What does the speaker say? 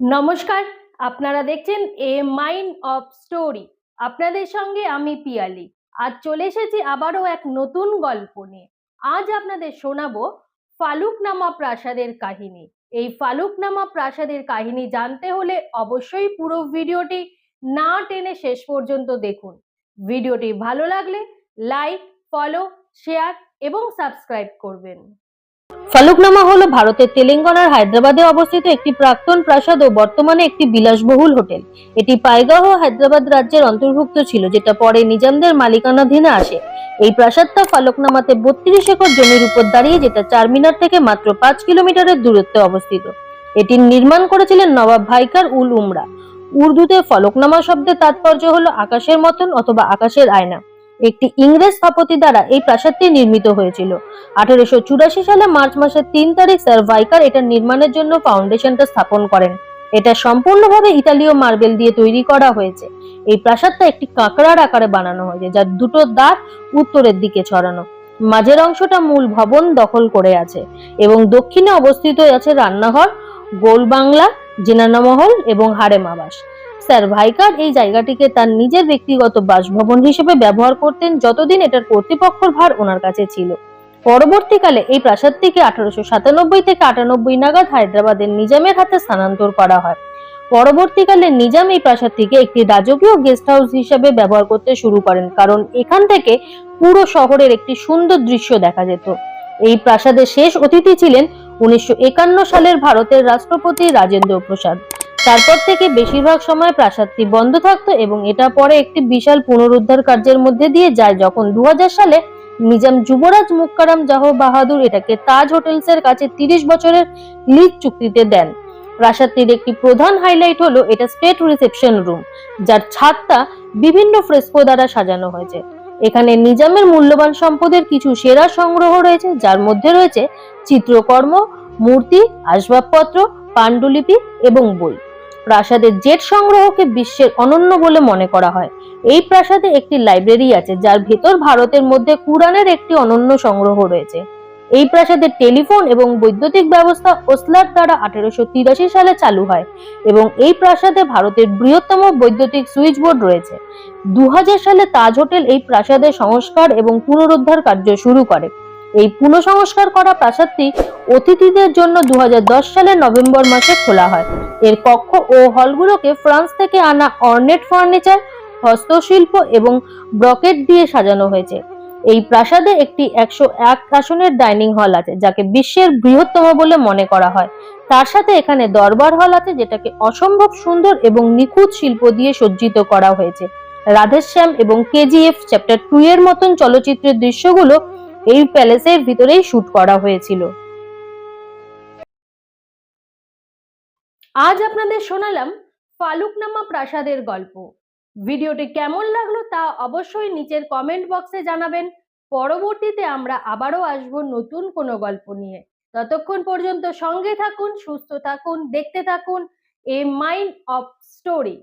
নমস্কার, আপনারা দেখছেন এ মাইন্ড অফ স্টোরি আপনাদের সঙ্গে আমি পিয়ালি। আজ চলে এসেছি আবারও এক নতুন গল্প নিয়ে। আজ আপনাদের শোনাবো ফালুকনামা প্রাসাদের কাহিনী। এই ফালুকনামা প্রাসাদের কাহিনী জানতে হলে অবশ্যই পুরো ভিডিওটি না টেনে শেষ পর্যন্ত দেখুন। ভিডিওটি ভালো লাগলে লাইক, ফলো, শেয়ার এবং সাবস্ক্রাইব করবেন। ফালুকনামা হলো ভারতের তেলেঙ্গানার হায়দ্রাবাদে অবস্থিত একটি প্রাক্তন প্রাসাদ ও বর্তমানে একটি বিলাসবহুল হোটেল। এটি পাইগাহ হায়দ্রাবাদ রাজ্যের অন্তর্ভুক্ত ছিল, যেটা পরে নিজামদের মালিকানাধীনে আসে। এই প্রাসাদটা ফালুকনামাতে বত্রিশ একর জমির উপর দাঁড়িয়ে, যেটা চারমিনার থেকে মাত্র পাঁচ কিলোমিটারের দূরত্বে অবস্থিত। এটি নির্মাণ করেছিলেন নবাব ভাইকার উল উমরা উর্দুতে ফলকনামা শব্দের তাৎপর্য হলো আকাশের মতন অথবা আকাশের আয়না। একটি ইংরেজ স্থপতি দ্বারা এই প্রাসাদটি নির্মিত হয়েছিল। আঠারোশো চুরাশি সালে মার্চ মাসের তিন তারিখ স্যার ভাইকার এটার নির্মাণের জন্য ফাউন্ডেশনটা স্থাপন করেন। এটা সম্পূর্ণভাবে ইতালীয় মার্বেল দিয়ে তৈরি করা হয়েছে। এই প্রাসাদটা একটি কাঁকড়ার আকারে বানানো হয়েছে, যার দুটো দ্বার উত্তরের দিকে ছড়ানো। মাঝের অংশটা মূল ভবন দখল করে আছে এবং দক্ষিণে অবস্থিত আছে রান্নাঘর, গোল বাংলা জিনানামহল এবং হারেম আবাস। স্যার ভাইকার এই জায়গাটিকে তার নিজের ব্যক্তিগত বাসভবন হিসেবে ব্যবহার করতেন যতদিন এটার কর্তৃপক্ষর ভার ওনার কাছে ছিল। পরবর্তীকালে এই প্রাসাদটিকে আঠারোশো সাতানব্বই থেকে আটানব্বই নাগাদ হায়দ্রাবাদের নিজামের হাতে স্থানান্তর করা হয়। পরবর্তীকালে নিজাম এই প্রাসাদটিকে একটি রাজকীয় গেস্ট হাউস হিসেবে ব্যবহার করতে শুরু করেন, কারণ এখান থেকে পুরো শহরের একটি সুন্দর দৃশ্য দেখা যেত। এই প্রাসাদের শেষ অতিথি ছিলেন উনিশশো একান্ন সালের ভারতের রাষ্ট্রপতি রাজেন্দ্র প্রসাদ তারপর থেকে বেশিরভাগ সময় প্রাসাদটি বন্ধ থাকতো এবং এটা পরে একটি বিশাল পুনরুদ্ধার কার্যের মধ্যে দিয়ে যায়, যখন দু হাজার সালে নিজাম যুবরাজ মুক্কারাম জাহ বাহাদুর এটাকে তাজ হোটেলস এর কাছে তিরিশ বছরের লিজ চুক্তিতে দেন। প্রাসাদটির একটি প্রধান হাইলাইট হলো এটা স্টেট রিসেপশন রুম যার ছাদটা বিভিন্ন ফ্রেস্কো দ্বারা সাজানো হয়েছে। এখানে নিজামের মূল্যবান সম্পদের কিছু সেরা সংগ্রহ রয়েছে, যার মধ্যে রয়েছে চিত্রকর্ম, মূর্তি, আসবাবপত্র, পাণ্ডুলিপি এবং বই। প্রাসাদের জেট সংগ্রহকে বিশ্বের অনন্য বলে মনে করা হয়। এই প্রাসাদে একটি লাইব্রেরি আছে, যার ভেতর ভারতের মধ্যে কুরআনের একটি অনন্য সংগ্রহ রয়েছে। এই প্রাসাদের টেলিফোন এবং বৈদ্যুতিক ব্যবস্থা ওসলার দ্বারা আঠারোশো সালে চালু হয় এবং এই প্রাসাদে ভারতের বৃহত্তম বৈদ্যুতিক সুইচ বোর্ড রয়েছে। দু হাজার সালে তাজ হোটেল এই প্রাসাদের সংস্কার এবং পুনরুদ্ধার কার্য শুরু করে। এই পুনঃসংস্কার করা প্রাসাদটি অতিথিদের জন্য দু হাজার দশ সালের নভেম্বর মাসে খোলা হয়। এর কক্ষ ও হলগুলোকে ফ্রান্স থেকে আনা অর্নেট ফার্নিচার, হস্তশিল্প এবং ব্রকেট দিয়ে সাজানো হয়েছে। এই প্রাসাদে একটি একশো এক আসনের ডাইনিং হল আছে, যাকে বিশ্বের বৃহত্তম বলে মনে করা হয়। তার সাথে এখানে দরবার হল আছে, যেটাকে অসম্ভব সুন্দর এবং নিখুঁত শিল্প দিয়ে সজ্জিত করা হয়েছে। রাধেশ্যাম এবং কেজিএফ চ্যাপ্টার টু এর মতন চলচ্চিত্রের দৃশ্যগুলো এই প্যালেসের ভিতরেই শুট করা হয়েছিল। আজ আপনাদের শোনালাম ফালুকনামা প্রাসাদের গল্প। ভিডিওটি কেমন লাগল তা অবশ্যই নিচের কমেন্ট বক্সে জানাবেন। পরবর্তীতে আমরা আবারও আসব নতুন কোনো গল্প নিয়ে। ততক্ষণ পর্যন্ত সঙ্গে থাকুন, সুস্থ থাকুন, দেখতে থাকুন, এ মাইন্ড অফ স্টোরি।